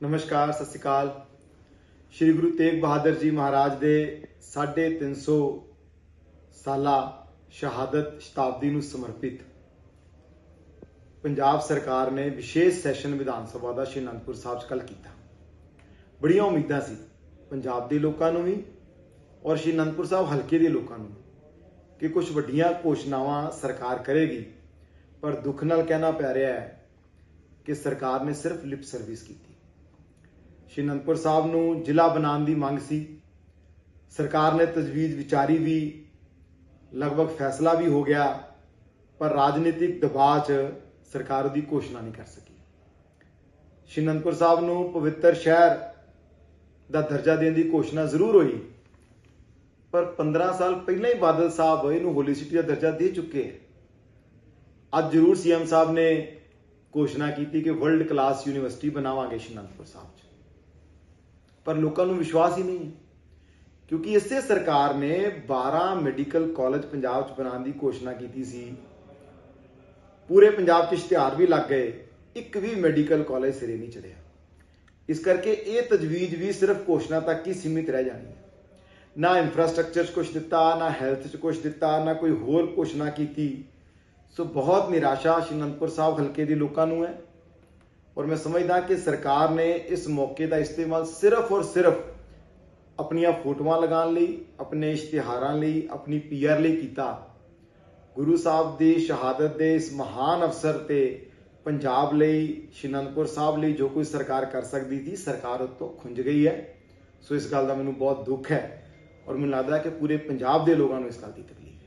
ਨਮਸਕਾਰ, ਸਤਿ ਸ਼੍ਰੀ ਅਕਾਲ। ਸ੍ਰੀ ਗੁਰੂ ਤੇਗ ਬਹਾਦਰ ਜੀ ਮਹਾਰਾਜ ਦੇ 350 ਸਾਲਾ ਸ਼ਹਾਦਤ ਸ਼ਤਾਬਦੀ ਨੂੰ ਸਮਰਪਿਤ। ਪੰਜਾਬ ਸਰਕਾਰ ਨੇ ਵਿਸ਼ੇਸ਼ ਸੈਸ਼ਨ ਵਿਧਾਨ ਸਭਾ ਦਾ ਸ਼੍ਰੀ ਅਨੰਦਪੁਰ ਸਾਹਿਬ 'ਚ ਕੱਲ ਕੀਤਾ। ਬੜੀਆਂ ਉਮੀਦਾਂ ਸੀ ਪੰਜਾਬ ਦੇ ਲੋਕਾਂ ਨੂੰ ਵੀ ਔਰ ਸ਼੍ਰੀ ਅਨੰਦਪੁਰ ਸਾਹਿਬ ਹਲਕੇ ਦੇ ਲੋਕਾਂ ਨੂੰ ਵੀ ਕਿ ਕੁਝ ਵੱਡੀਆਂ ਘੋਸ਼ਣਾਵਾਂ ਸਰਕਾਰ ਕਰੇਗੀ। ਪਰ ਦੁੱਖ ਨਾਲ ਕਹਿਣਾ ਪੈ ਰਿਹਾ ਹੈ ਕਿ ਸਰਕਾਰ ਨੇ ਸਿਰਫ ਲਿਪ ਸਰਵਿਸ ਕੀਤੀ। ਸ਼੍ਰੀ ਅਨੰਦਪੁਰ ਸਾਹਿਬ ਨੂੰ ਜ਼ਿਲ੍ਹਾ ਬਣਾਉਣ ਦੀ ਮੰਗ ਸੀ। ਸਰਕਾਰ ਨੇ ਤਜਵੀਜ਼ ਵਿਚਾਰੀ ਵੀ ਲਗਭਗ ਫੈਸਲਾ ਵੀ ਹੋ ਗਿਆ, ਪਰ ਰਾਜਨੀਤਿਕ ਦਬਾਅ 'ਚ ਸਰਕਾਰ ਉਹਦੀ ਘੋਸ਼ਣਾ ਨਹੀਂ ਕਰ ਸਕੀ। ਸ਼੍ਰੀ ਅਨੰਦਪੁਰ ਸਾਹਿਬ ਨੂੰ ਪਵਿੱਤਰ ਸ਼ਹਿਰ ਦਾ ਦਰਜਾ ਦੇਣ ਦੀ ਘੋਸ਼ਣਾ ਜ਼ਰੂਰ ਹੋਈ, ਪਰ 15 ਸਾਲ ਪਹਿਲਾਂ ਹੀ ਬਾਦਲ ਸਾਹਿਬ ਇਹਨੂੰ ਹੋਲੀ ਸਿਟੀ ਦਾ ਦਰਜਾ ਦੇ ਚੁੱਕੇ ਹੈ। ਅੱਜ ਜ਼ਰੂਰ ਸੀਐਮ ਸਾਹਿਬ ਨੇ ਘੋਸ਼ਣਾ ਕੀਤੀ ਕਿ ਵਰਲਡ ਕਲਾਸ ਯੂਨੀਵਰਸਿਟੀ ਬਣਾਵਾਂਗੇ ਸ਼੍ਰੀ ਅਨੰਦਪੁਰ ਸਾਹਿਬ 'ਚ। ਪਰ ਲੋਕਾਂ ਨੂੰ ਵਿਸ਼ਵਾਸ ਹੀ ਨਹੀਂ ਹੈ। ਕਿਉਂਕਿ ਇਸੇ ਸਰਕਾਰ ਨੇ 12 ਮੈਡੀਕਲ ਕਾਲਜ ਪੰਜਾਬ 'ਚ ਬਣਾਉਣ ਦੀ ਘੋਸ਼ਣਾ ਕੀਤੀ ਸੀ। ਪੂਰੇ ਪੰਜਾਬ 'ਚ ਇਸ਼ਤਿਹਾਰ ਵੀ ਲੱਗ ਗਏ। ਇੱਕ ਵੀ ਮੈਡੀਕਲ ਕਾਲਜ ਸਿਰੇ ਨਹੀਂ ਚੜਿਆ। ਇਸ ਕਰਕੇ ਇਹ ਤਜਵੀਜ਼ ਵੀ ਸਿਰਫ ਘੋਸ਼ਣਾ ਤੱਕ ਹੀ ਸੀਮਿਤ ਰਹਿ ਜਾਣੀ ਹੈ। ਨਾ ਇਨਫਰਾਸਟ੍ਰਕਚਰ 'ਚ ਕੁਝ ਦਿੱਤਾ, ਨਾ ਹੈਲਥ 'ਚ ਕੁਝ ਦਿੱਤਾ, ਨਾ ਕੋਈ ਹੋਰ ਘੋਸ਼ਣਾ ਕੀਤੀ। ਸੋ ਬਹੁਤ ਨਿਰਾਸ਼ਾ ਸ਼੍ਰੀ ਅਨੰਦਪੁਰ ਸਾਹਿਬ ਹਲਕੇ ਦੇ ਲੋਕਾਂ ਨੂੰ ਹੈ। ਔਰ ਮੈਂ ਸਮਝਦਾ ਕਿ ਸਰਕਾਰ ਨੇ ਇਸ ਮੌਕੇ ਦਾ ਇਸਤੇਮਾਲ ਸਿਰਫ ਔਰ ਸਿਰਫ ਆਪਣੀਆਂ ਫੋਟੋਆਂ ਲਗਾਉਣ ਲਈ, ਆਪਣੇ ਇਸ਼ਤਿਹਾਰਾਂ ਲਈ, ਆਪਣੀ ਪੀਆਰ ਲਈ ਕੀਤਾ। ਗੁਰੂ ਸਾਹਿਬ ਦੀ ਸ਼ਹਾਦਤ ਦੇ ਇਸ ਮਹਾਨ ਅਵਸਰ ਤੇ ਪੰਜਾਬ ਲਈ ਸ਼੍ਰੀ ਅਨੰਦਪੁਰ ਸਾਹਿਬ ਲਈ ਜੋ ਕੋਈ ਸਰਕਾਰ ਕਰ ਸਕਦੀ ਸੀ, ਸਰਕਾਰ ਉਹ ਤੋਂ ਖੁੰਝ ਗਈ ਹੈ। ਸੋ ਇਸ ਗੱਲ ਦਾ ਮੈਨੂੰ ਬਹੁਤ ਦੁੱਖ ਹੈ ਔਰ ਮੈਨੂੰ ਲੱਗਦਾ ਕਿ ਪੂਰੇ ਪੰਜਾਬ ਦੇ ਲੋਕਾਂ ਨੂੰ ਇਸ ਗੱਲ ਦੀ ਤਕਲੀਫ